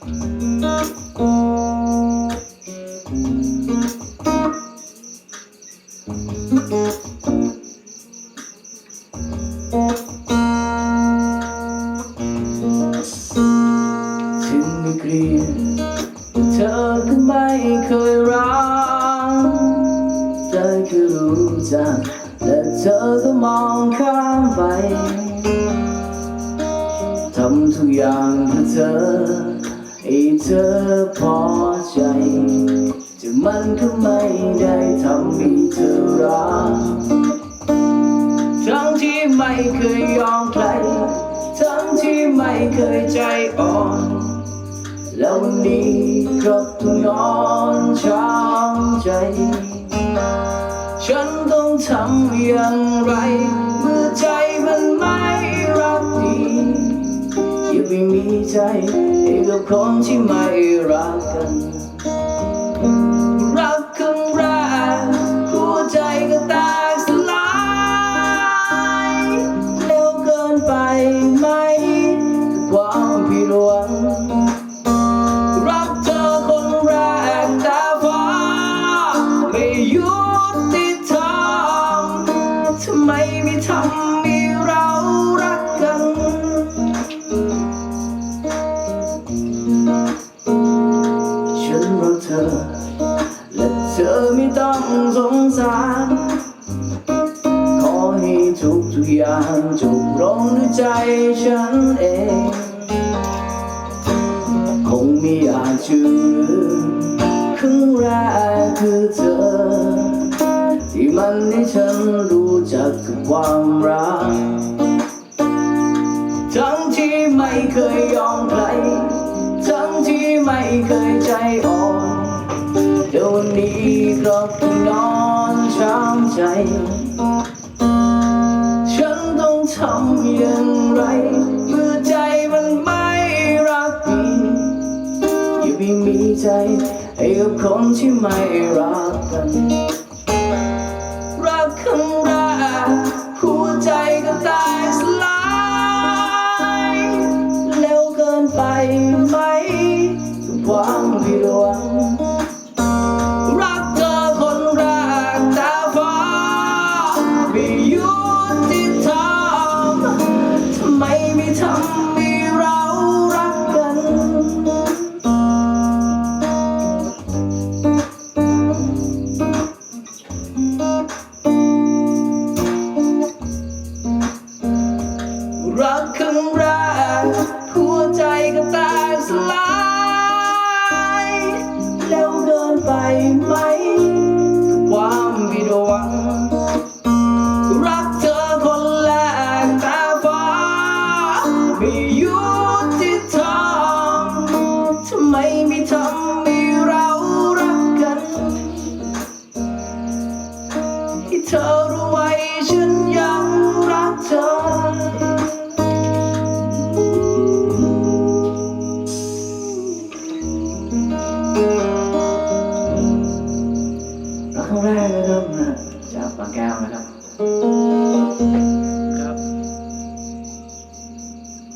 ถึงไม่เกลียดเธอก็ไม่เคยรักเธอก็รู้จักแต่เธอก็มองข้ามไปทำทุกอย่างเพื่อเธอ เธอพอใจแต่มันก็ไม่ได้ทำให้เธอรัก ทั้งที่ไม่เคยยอมใคร ทั้งที่ไม่เคยใจอ่อน แล้ววันนี้ก็ต้องนอนช้ำใจ ฉันต้องทำอย่างไร เมื่อใจมันไม่รักดีอย่าไปมีใจ กับคนที่ไม่รักกัน รักครั้งแรกหัวใจก็แตกสลายเร็วเกินไปไหมกับความผิดหวังรักเธอคนแรกแต่ฟ้าไม่ยุติธรรมทำไมไม่ทำ ธอ และเธอไม่ต้องสงสาร ขอให้ทุกทุกอย่างจบลงด้วยใจฉันเอง คงไม่อยากจะลืมครั้งแรกคือเธอ ที่มันให้ฉันรู้จักกับความรัก ทั้งที่ไม่เคยยอมใคร ทั้งที่ไม่เคยใจอ่อน นี้ก็ต้องนอนช้ำใจ ฉันต้องทำอย่างไรเมื่อใจมันไม่รักดีอย่าไปมีใจให้กับคนที่ไม่รักกัน รักครั้งแรกหัวใจก็ตก ไหม ความผิดหวัง รักเธอคนแรกแต่ฟ้าไม่ยุติธรรมทำไมไม่ทำให้เรารักกันให้เธอรู้ไว้ฉันยังรักเธอ นะครับจากบางแก้วนะครับ